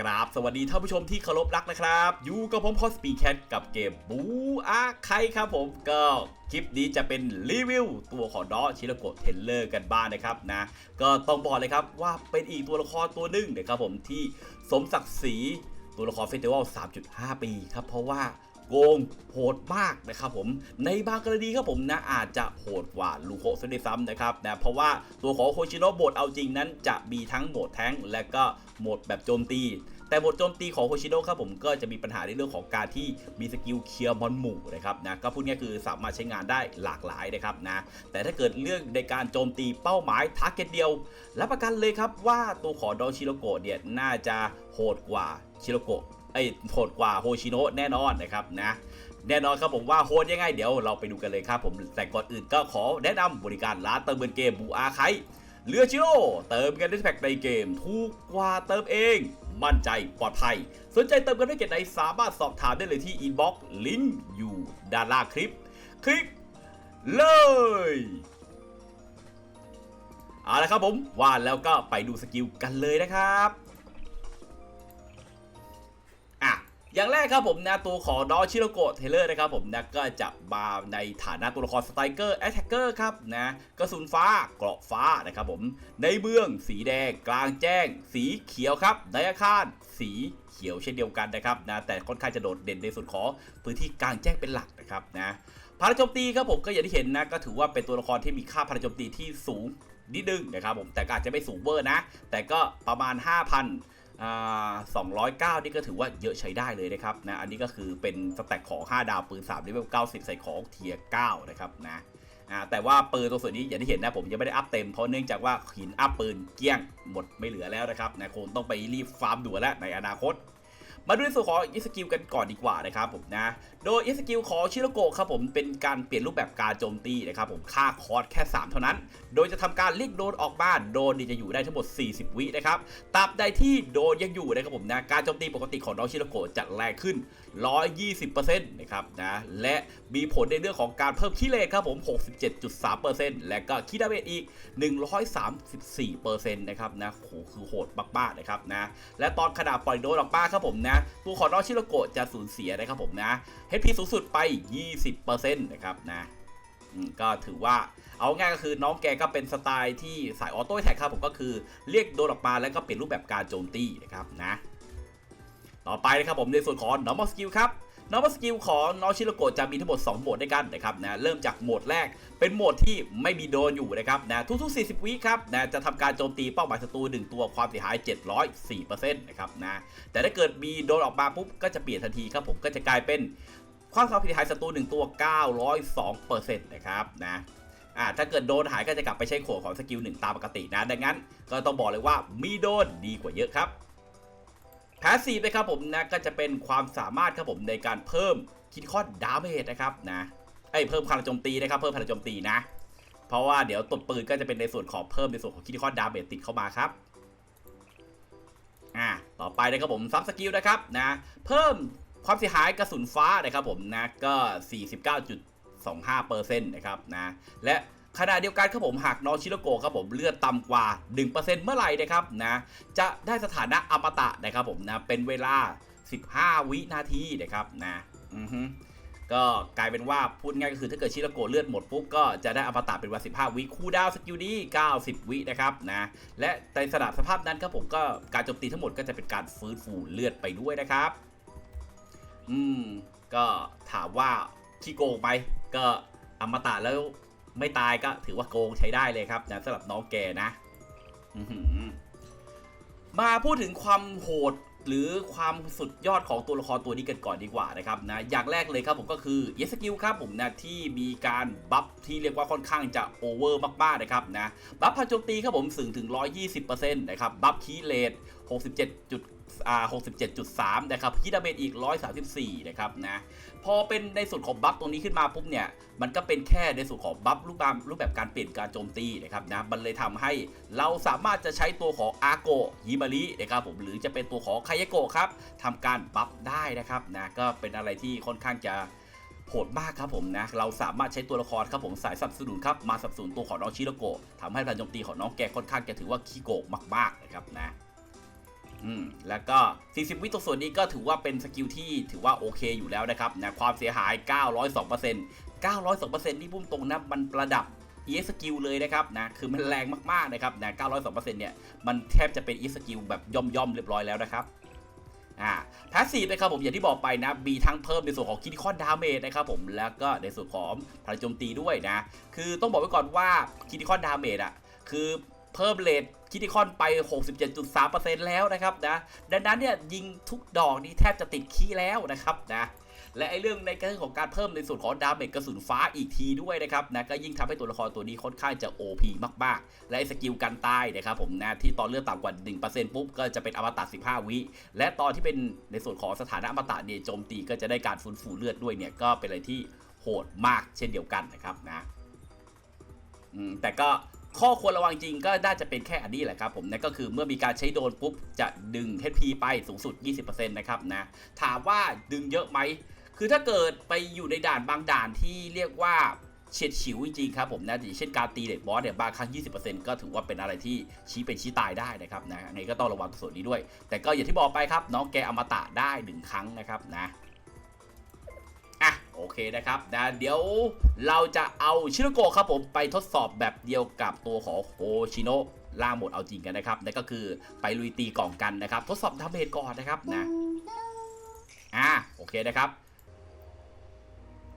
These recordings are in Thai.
กราบสวัสดีท่านผู้ชมที่เคารพรักนะครับ อยู่กับผมคอสปีแคทกับเกมบูอาไคครับผมก็คลิปนี้จะเป็นรีวิวตัวของดอชิโรโกะเทนเลอร์กันบ้างนะครับนะก็ต้องบอกเลยครับว่าเป็นอีกตัวละครตัวหนึ่งนะครับผมที่สมศักดิ์ศรีตัวละครเฟสติวัล3.5 ปีครับเพราะว่า โกงโหดมากนะครับผมในบางกรณีครับผมนะอาจจะโหดกว่าลูโคซะด้วยซ้ำนะครับนะเพราะว่าตัวของโคชิโนะโบดเอาจริงนั้นจะมีทั้งโหมดแท้งและก็โหมดแบบโจมตีแต่บทโจมตีของโคชิโนะครับผมก็จะมีปัญหาในเรื่องของการที่มีสกิลเคลียร์มอนหมู่นะครับนะก็พูดง่ายคือสามารถใช้งานได้หลากหลายนะครับนะแต่ถ้าเกิดเรื่องในการโจมตีเป้าหมายทาร์เก็ตเดียวรับประกันเลยครับว่าตัวของดอชิโรโกะเนี่ยน่าจะโหดกว่าชิโรโกะ ไอยโหดกว่าโฮชิโนะแน่นอนนะครับนะแน่นอนครับผมว่าโหดยังไงเดี๋ยวเราไปดูกันเลยครับผมแต่ก่อนอื่นก็ขอแนะนำบริการร้านเติมเงินเกมบูอาไคเรือชิโร่เติมกันด้วยแพ็กในเกมถูกกว่าเติมเอง มั่นใจปลอดภัย สนใจเติมกันด้วยเกตไหนสามารถสอบถามได้เลยที่อินบ็อกซ์ลิงก์อยู่ด้านล่างคลิป คลิกเลยเอาละครับผมว่าแล้วก็ไปดูสกิลกันเลยนะครับ อย่างแรกครับผมนะตัวของดอชิโรโกะเทเลอร์นะครับผมนะก็จะมาในฐานะตัวละครสไตรเกอร์แอตแทกเกอร์ครับนะกระสุนฟ้าเกราะฟ้านะครับผม ในเมืองสีแดงกลางแจ้ง สีเขียวครับ ในอาคารสีเขียวเช่นเดียวกันนะครับนะแต่ค่อนข้างจะโดดเด่นในส่วนของพื้นที่กลางแจ้งเป็นหลักนะครับนะพลังโจมตีครับผมก็อย่างที่เห็นนะก็ถือว่าเป็นตัวละครที่มีค่าพลังโจมตีที่สูงนิดนึงนะครับผมแต่อาจจะไม่สูงเวอร์นะ แต่ก็ประมาณ 5,000 209 นี่ก็ถือว่าเยอะใช้ได้เลยนะครับนะ อันนี้ก็คือเป็นสแต็กของ 5 ดาวปืน3เลเวล90 ใส่ของเทียร์9นะครับนะแต่ว่าปืนตัวส่วนนี้อย่างที่เห็นนะผมยังไม่ได้อัพเต็มเพราะเนื่องจากว่าหินอัพปืนเกลี้ยงหมดไม่เหลือแล้วนะครับนะคงต้องไปรีบฟาร์มด่วนแล้วในอนาคต มาดูในส่วนของอิสกิลกันก่อนดีกว่านะครับผมนะ โดยอิสกิลของชิโรโกะครับผมเป็นการเปลี่ยนรูปแบบการโจมตีนะครับผมค่าคอร์สแค่ 3 เท่านั้น โดยจะทำการเรียกโดนออกมาโดนนี่จะอยู่ได้ทั้งหมด 40 วินะครับตราบใดที่โดนยังอยู่นะครับผมนะการโจมตีปกติของน้องชิโรโกะจะแรงขึ้น 120%นะครับนะและมีผลในเรื่องของการเพิ่มคีเลทครับผม 67.3%และก็คีดาเมจอีก 134%นะครับนะโหคือโหดมากๆนะครับนะและตอนขนาดปล่อยโดนออกมาครับผมนะตัวของน้องชิโรโกะจะสูญเสียนะครับผมนะ HP สูงสุดไป 20%นะครับนะก็ถือว่าเอาง่ายก็คือน้องแกก็เป็นสไตล์ที่สายออโต้แท็กครับผมก็คือเรียกโดนออกมาแล้วก็เปลี่ยนรูปแบบการโจมตีนะครับนะ ต่อไปนะครับผมในส่วนของ normal skill ครับ normal skill ของนอชิโรโกะจะมีทั้งหมด 2 โหมดด้วยกันนะครับนะเริ่มจากโหมดแรกเป็นโหมดที่ไม่มีโดนอยู่นะครับนะทุกๆ 40 วิครับนะจะทำการโจมตีเป้าหมายศัตรู1ตัวความเสียหาย 704%นะครับนะแต่ถ้าเกิดมีโดนออกมาปุ๊บก็จะเปลี่ยนทันทีครับผมก็จะกลายเป็นความเสียหายศัตรู1ตัว 902%นะครับนะอ่าถ้าเกิดโดนหายก็จะกลับไปใช้โขดของสกิล1ตามปกตินะดังนั้น ก็ต้องบอกเลยว่ามีโดนดีกว่าเยอะครับ แพสซีฟนะครับผมนะก็จะเป็นความสามารถครับผมในการเพิ่มคิดคอดดาเมจนะครับนะไอยเพิ่มพลังโจมตีนะครับเพิ่มพลังโจมตีนะ เพราะว่าเดี๋ยวตบปืนก็จะเป็นในส่วนของเพิ่มในส่วนของคิดคอดดาเมจติดเข้ามาครับอ่าต่อไปนะครับผมซับสกิลนะครับนะเพิ่มความเสียหายกระสุนฟ้านะครับผมนะก็ 49.25%นะครับนะและ ขณะเดียวกันครับผมหากน้องชิโรโกะครับผมเลือดต่ำกว่า 1%เมื่อไหร่นะครับนะจะได้สถานะอมตะนะครับผมนะเป็นเวลา 15 วินาทีนะครับนะอือฮึก็กลายเป็นว่าพูดง่ายก็คือถ้าเกิดชิโรโกะเลือดหมดปุ๊บก็จะได้อมตะเป็นเวลา15 วิคูดาวสกิลนี้90 วินะครับนะและในสถานสภาพนั้นครับผมก็การโจมตีทั้งหมดก็จะเป็นการฟื้นฟูเลือดไปด้วยนะครับ อืมก็ถามว่าขี้โกงไหมก็อมตะแล้ว ไม่ตายก็ถือว่าโกงใช้ได้เลยครับนะสำหรับน้องแกนะมาพูดถึงความโหดหรือความสุดยอดของตัวละครตัวนี้กันก่อนดีกว่านะครับนะอย่างแรกเลยครับผมก็คือเยสกิลครับผมนะที่มีการบัฟที่เรียกว่าค่อนข้างจะโอเวอร์มากๆนะครับนะบัฟพลังโจมตีครับผมสูงถึง 120%นะครับบัฟคีเลท67จุด อ่า67.3 นะครับคีดาเมจอีก 134 นะครับนะ พอเป็นในส่วนของบัฟตรงนี้ขึ้นมาปุ๊บเนี่ย มันก็เป็นแค่ในส่วนของบัฟรูปแบบรูปแบบการเปลี่ยนการโจมตีนะครับนะ มันเลยทำให้เราสามารถจะใช้ตัวของอาโกฮิมารินะครับผมหรือจะเป็นตัวของคายโกะครับทำการบัฟได้นะครับนะ ก็เป็นอะไรที่ค่อนข้างจะโหดมากครับผมนะ เราสามารถใช้ตัวละครครับผมสายสนับสนุนครับมาสนับสนุนตัวของน้องชิโรโกะทำให้พลังโจมตีของน้องแกค่อนข้างจะถือว่าขี้โกงมากๆนะครับนะ อืมแล้วก็ 40 วิตรงส่วนนี้ก็ถือว่าเป็นสกิลที่ถือว่าโอเคอยู่แล้วนะครับนะความเสียหาย 902% 902%นี่พุ่มตรงนะมันประดับ ES skill เลยนะครับนะคือมันแรงมากๆนะครับนะ902%เนี่ยมันแทบจะเป็น ES skill แบบย่อมๆเรียบร้อยแล้วนะครับอ่าพาสซีฟนะครับผมอย่างที่บอกไปนะมีทั้งเพิ่มในส่วนของคิดคอนดาเมจนะครับผมแล้วก็ในส่วนของพลังโจมตีด้วยนะ คือต้องบอกไว้ก่อนว่าคิดคอนดาเมจอะคือ เพิ่มเลทคิดคอนไป 67.3%แล้วนะครับนะดังนั้นเนี่ยยิงทุกดอกนี่แทบจะติดคีย์แล้วนะครับนะและไอเรื่องในเรื่องของการเพิ่มในส่วนของดาเมจกระสุนฟ้าอีกทีด้วยนะครับนะก็ยิ่งทำให้ตัวละครตัวนี้ค่อนข้างจะ OP มากๆ และไอ้สกิลกันตายนะครับผมนะที่ตอนเลือดต่ำกว่า 1%ปุ๊บก็จะเป็นอมตะ15 วิ และตอนที่เป็นในส่วนของสถานะอมตะเนี่ยโจมตีก็จะได้การฟื้นฟูเลือดด้วยเนี่ยก็เป็นอะไรที่โหดมากเช่นเดียวกันนะครับนะแต่ก็ ข้อควรระวังจริงก็น่าจะเป็นแค่อันนี้แหละครับผมนั่นก็คือเมื่อมีการใช้โดนปุ๊บจะดึง HP ไปสูงสุด 20%นะครับนะถามว่าดึงเยอะไหม คือถ้าเกิดไปอยู่ในด่านบางด่านที่เรียกว่าเฉียดฉิวจริงๆครับผมนะอย่างเช่นการตีเด็กบอสเนี่ยบางครั้ง 20%ก็ถือว่าเป็นอะไรที่ชี้เป็นชี้ตายได้นะครับนะไงก็ต้องระวังส่วนนี้ด้วย แต่ก็อย่างที่บอกไปครับน้องแกอมตะได้หนึ่งครั้งนะครับนะ โอเคนะครับนะเดี๋ยวเราจะเอาชิโนโกะครับผมไปทดสอบแบบเดียวกับตัวของโฮชิโนะล่างหมดเอาจริงกันนะครับนั่นก็คือไปลุยตีกล่องกันนะครับ ทดสอบดาเมจก่อนนะครับนะอะโอเคนะครับ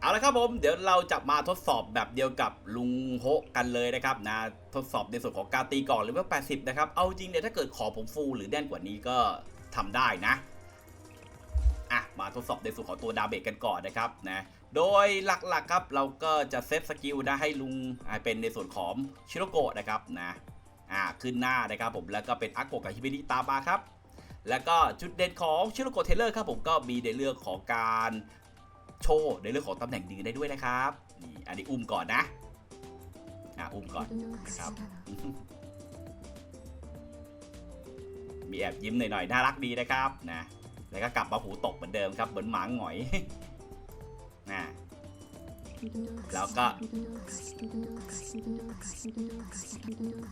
เอาละครับผมเดี๋ยวเราจะมาทดสอบแบบเดียวกับลุงโฮกันเลยนะครับนะทดสอบในส่วนของการตีกล่องหรือว่า80 นะครับ เอาจริงเนี่ยถ้าเกิดขอผมฟูหรือแน่นกว่านี้ก็ทำได้นะ อะมาทดสอบในส่วนของตัวดาเมจกันก่อนนะครับนะโดยหลักๆครับเราก็จะเซตสกิลนะให้ลุงเป็นในส่วนของชิโรโกะนะครับนะอ่าขึ้นหน้านะครับผมแล้วก็เป็นอาโกกับฮิบิริตามมาครับ แล้วก็จุดเด่นของชิโรโกะเทเลอร์ครับผมก็มีในเรื่องของการโชว์ในเรื่องของตำแหน่งยืนได้ด้วยนะครับนี่อันนี้อุ้มก่อนนะอ่าอุ้มก่อนนะครับมีแอบยิ้มหน่อยๆน่ารักดีนะครับนะ แล้วก็กลับมาหูตกเหมือนเดิมครับ เหมือนหมาหงอยนะแล้วก็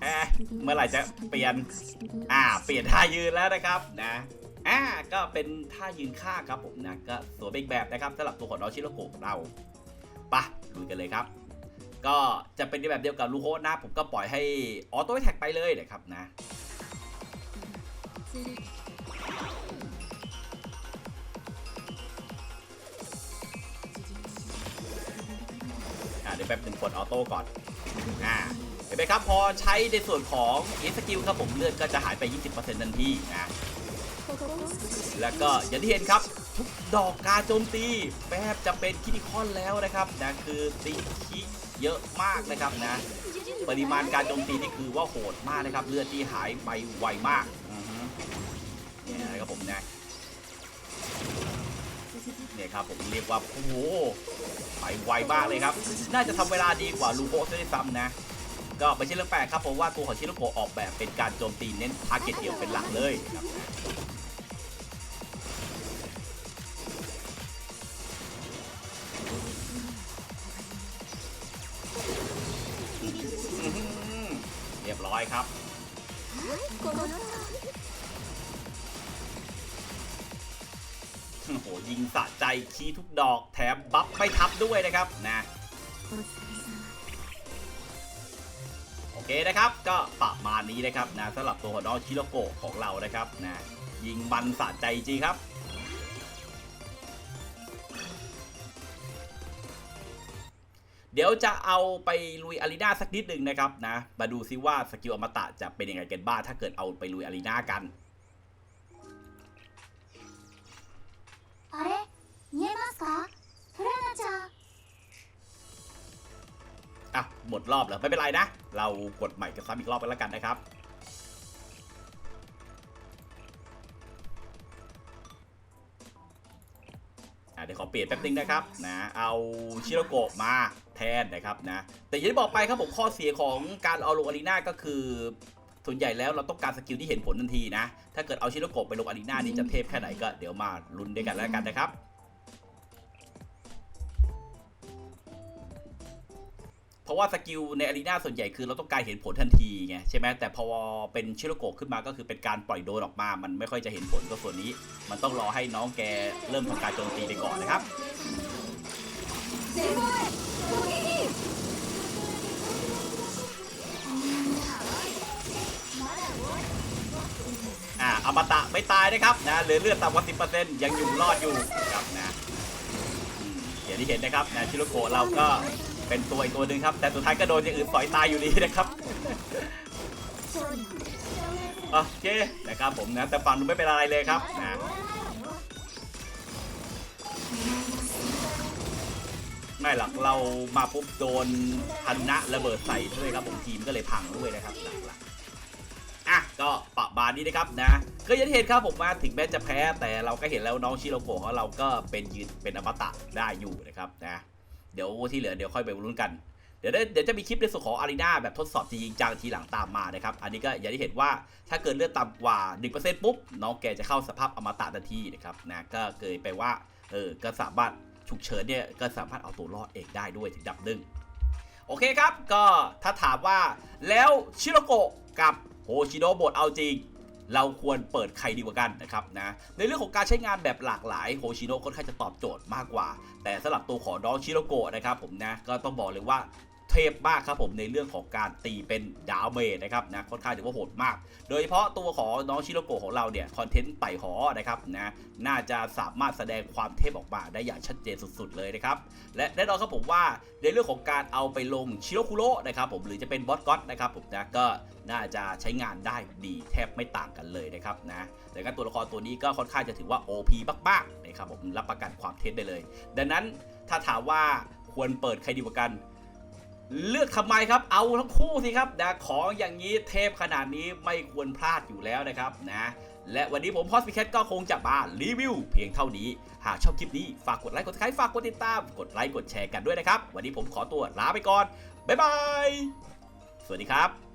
เอ๊ะเมื่อไหร่จะเปลี่ยน อ่า เปลี่ยนท่ายืนแล้วนะครับนะอ่าก็เป็นท่ายืนข้างครับผมนะก็สวยเป็นแบบนะครับสำหรับตัวของน้อชิโรโกะของเราปะลุยกันเลยครับ ก็จะเป็นในแบบเดียวกับลูโฮสนะผมก็ปล่อยให้ออโต้แท็กไปเลยนะครับนะ แป๊บหนึงกดออโต้ก่อนอ่าเห็นไหมครับพอใช้ในส่วนของเอสกิลครับผมเลือดก็จะหายไป 20%ทันทีนะแล้วก็อย่างที่เห็นครับ ทุกดอกการโจมตีแทบจะเป็นคิติคอนแล้วนะครับนะคือตีคิเยอะมากนะครับนะ ปริมาณการโจมตีนี่คือว่าโหดมากนะครับ เลือดที่หายไปไวมากนี่นะครับผมนะ เนี่ยครับผมเรียกว่าโอ้โหไปไวมากเลยครับ น่าจะทำเวลาดีกว่าลูโคซะด้วยซ้ำนะ ก็ไม่ใช่เรื่องแปลกครับเพราะว่าตัวของชิโนโกออกแบบเป็นการโจมตีเน้นทาร์เก็ตเดียวเป็นหลักเลยครับ ยิงสะใจคีทุกดอกแถมบัฟไม่ทับด้วยนะครับนะโอเคนะครับก็ประมาณนี้นะครับนะสำหรับตัวของน้องชิโรโกะของเรานะครับนะยิงมันสะใจจริงครับเดี๋ยวจะเอาไปลุยอารีนาสักนิดหนึ่งนะครับนะ มาดูซิว่าสกิลอมตะจะเป็นยังไงกันบ้างถ้าเกิดเอาไปลุยอารีนากัน あれ見えますかフラナちゃん อ่ะหมดรอบแล้วไม่เป็นไรนะ เรากดใหม่กันซ้ำอีกรอบกันแล้วกันนะครับ อ่ะเดี๋ยวขอเปลี่ยนแป๊บนึงนะครับนะ เอาชิโรโกะมาแทนนะครับนะ แต่อย่างที่บอกไปครับผมข้อเสียของการเอาลงอารีนาก็คือ ส่วนใหญ่แล้วเราต้องการสกิลที่เห็นผลทันทีนะ ถ้าเกิดเอาชิโรโกะไปลงอารีนานี่จะเทพแค่ไหนก็เดี๋ยวมาลุ้นด้วยกันแล้วกันนะครับเพราะว่าสกิลในอารีนาส่วนใหญ่คือเราต้องการเห็นผลทันทีไงใช่ไหมแต่พอเป็นชิโรโกะขึ้นมาก็คือเป็นการปล่อยโดนออกมา มันไม่ค่อยจะเห็นผลก็ส่วนนี้ มันต้องรอให้น้องแกเริ่มทำการโจมตีไปก่อนนะครับ อมตะไม่ตายนะครับนะเหลือเลือดต่ำกว่า10%ยังอยู่รอดอยู่นะครับนะอย่างที่เห็นนะครับนะชิโรโกะเราก็เป็นตัวอีกตัวหนึ่งครับ แต่สุดท้ายก็โดนอย่างอื่นสอยตายอยู่ดีนะครับโอเคนะครับผมนะแต่ฝั่งนู้นไม่เป็นอะไรเลยครับนะไม่หรอกเรามาปุ๊บโดนพันนะระเบิดใส่ด้วยครับผมทีมก็เลยพังด้วยนะครับหลักๆอะก็ปะบานนี้นะครับนะ ก็ยังที่เห็นครับผมว่าถึงแม้จะแพ้แต่เราก็เห็นแล้วน้องชิโรโกะของเราก็เป็นยืนเป็นอมตะได้อยู่นะครับนะเดี๋ยวที่เหลือเดี๋ยวค่อยไปลุ้นกันเดี๋ยวเดี๋ยวจะมีคลิปในส่วนของอารีนาแบบทดสอบจริงจังทีหลังตามมานะครับ อันนี้ก็อย่างที่เห็นว่าถ้าเกิดเลือดต่ำกว่า 1%ปุ๊บ น้องแกจะเข้าสภาพอมตะทันทีนะครับนะก็เกยไปว่าเออก็สามารถฉุกเฉินเนี่ยก็สามารถเอาตัวรอดเองได้ด้วยถึงดับหนึ่งโอเคครับ ก็ถ้าถามว่าแล้วชิโรโกะกับโฮชิโนะบทเอาจริง เราควรเปิดใครดีกว่ากันนะครับนะในเรื่องของการใช้งานแบบหลากหลายโฮชิโนะค่อนข้างจะตอบโจทย์มากกว่า แต่สำหรับตัวของน้องชิโรโกะนะครับผมนะก็ต้องบอกเลยว่า เทพมากครับผมในเรื่องของการตีเป็นดาวเมจนะครับนะค่อนข้างถือว่าโหดมาก โดยเฉพาะตัวของน้องชิโรโกะของเราเนี่ยคอนเทนต์ไต่หอนะครับนะน่าจะสามารถแสดงความเทพออกมาได้อย่างชัดเจนสุด ๆ เลยนะครับ และแน่นอนครับผมว่าในเรื่องของการเอาไปลงชิโรคุโระนะครับผมหรือจะเป็นบอสก็อตนะครับผมนะก็น่าจะใช้งานได้ดีแทบไม่ต่างกันเลยนะครับนะแต่การตัวละครตัวนี้ก็ค่อนข้างจะถือว่า OP มากๆนะครับผมรับประกันความเทพได้เลย ดังนั้นถ้าถามว่าควรเปิดใครดีกว่ากัน เลือกทำไมครับ เอาทั้งคู่สิครับนะของอย่างนี้เทพขนาดนี้ไม่ควรพลาดอยู่แล้วนะครับนะและวันนี้ผมพอสพิแคทก็คงจะมารีวิวเพียงเท่านี้ หากชอบคลิปนี้ฝากกดไลค์กดติดตามฝากกดติดตาม กดไลค์กดแชร์กันด้วยนะครับ วันนี้ผมขอตัวลาไปก่อน บ๊ายบาย สวัสดีครับ